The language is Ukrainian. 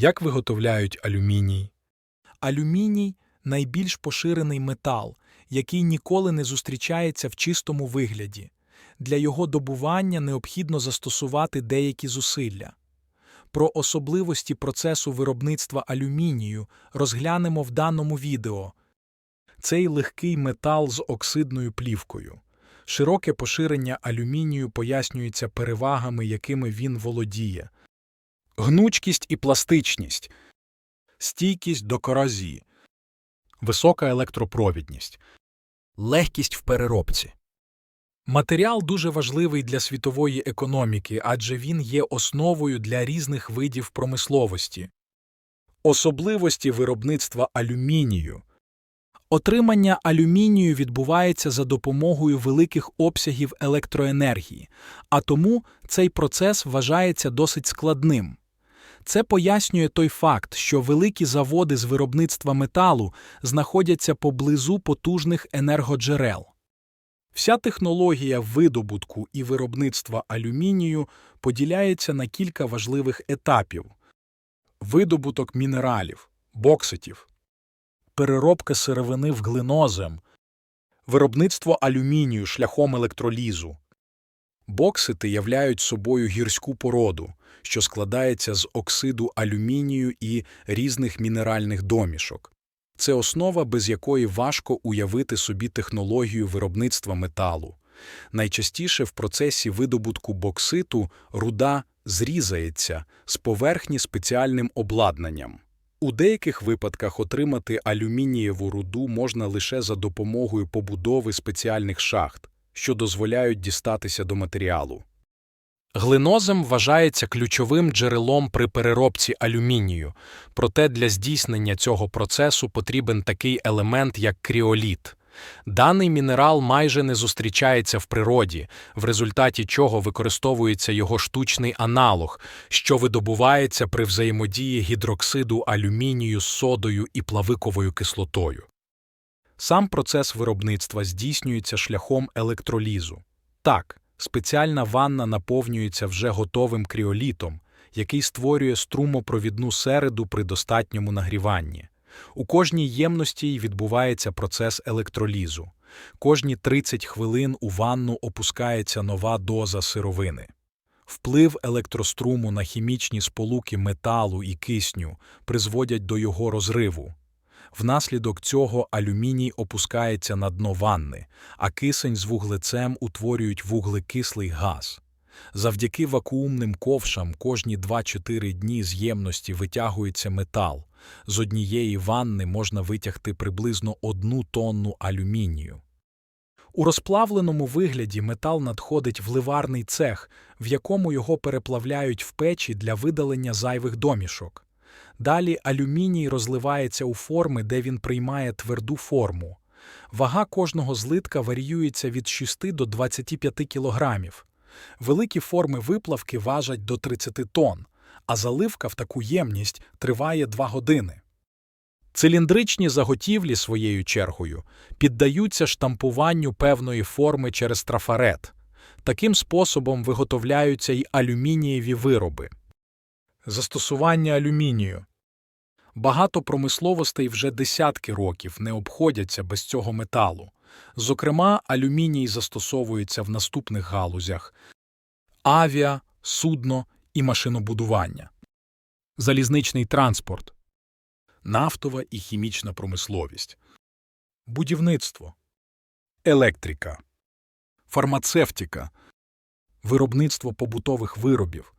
Як виготовляють алюміній? Алюміній найбільш поширений метал, який ніколи не зустрічається в чистому вигляді. Для його добування необхідно застосувати деякі зусилля. Про особливості процесу виробництва алюмінію розглянемо в даному відео. Цей легкий метал з оксидною плівкою. Широке поширення алюмінію пояснюється перевагами, якими він володіє. Гнучкість і пластичність, стійкість до корозії, висока електропровідність, легкість в переробці. Матеріал дуже важливий для світової економіки, адже він є основою для різних видів промисловості. Особливості виробництва алюмінію. Отримання алюмінію відбувається за допомогою великих обсягів електроенергії, а тому цей процес вважається досить складним. Це пояснює той факт, що великі заводи з виробництва металу знаходяться поблизу потужних енергоджерел. Вся технологія видобутку і виробництва алюмінію поділяється на кілька важливих етапів: видобуток мінералів, бокситів, переробка сировини в глинозем, виробництво алюмінію шляхом електролізу. Боксити являють собою гірську породу, що складається з оксиду алюмінію і різних мінеральних домішок. Це основа, без якої важко уявити собі технологію виробництва металу. Найчастіше в процесі видобутку бокситу руда зрізається з поверхні спеціальним обладнанням. У деяких випадках отримати алюмінієву руду можна лише за допомогою побудови спеціальних шахт, що дозволяють дістатися до матеріалу. Глинозем вважається ключовим джерелом при переробці алюмінію, проте для здійснення цього процесу потрібен такий елемент, як кріоліт. Даний мінерал майже не зустрічається в природі, в результаті чого використовується його штучний аналог, що видобувається при взаємодії гідроксиду алюмінію з содою і плавиковою кислотою. Сам процес виробництва здійснюється шляхом електролізу. Так, спеціальна ванна наповнюється вже готовим кріолітом, який створює струмопровідну середу при достатньому нагріванні. У кожній ємності відбувається процес електролізу. Кожні 30 хвилин у ванну опускається нова доза сировини. Вплив електроструму на хімічні сполуки металу і кисню призводять до його розриву. Внаслідок цього алюміній опускається на дно ванни, а кисень з вуглецем утворюють вуглекислий газ. Завдяки вакуумним ковшам кожні 2-4 дні з ємності витягується метал. З однієї ванни можна витягти приблизно одну тонну алюмінію. У розплавленому вигляді метал надходить в ливарний цех, в якому його переплавляють в печі для видалення зайвих домішок. Далі алюміній розливається у форми, де він приймає тверду форму. Вага кожного злитка варіюється від 6 до 25 кілограмів. Великі форми виплавки важать до 30 тонн, а заливка в таку ємність триває 2 години. Циліндричні заготівлі своєю чергою піддаються штампуванню певної форми через трафарет. Таким способом виготовляються й алюмінієві вироби. Застосування алюмінію Багато промисловостей вже десятки років не обходяться без цього металу. Зокрема, алюміній застосовується в наступних галузях авіа, судно і машинобудування, залізничний транспорт, нафтова і хімічна промисловість, будівництво, електрика, фармацевтика, виробництво побутових виробів,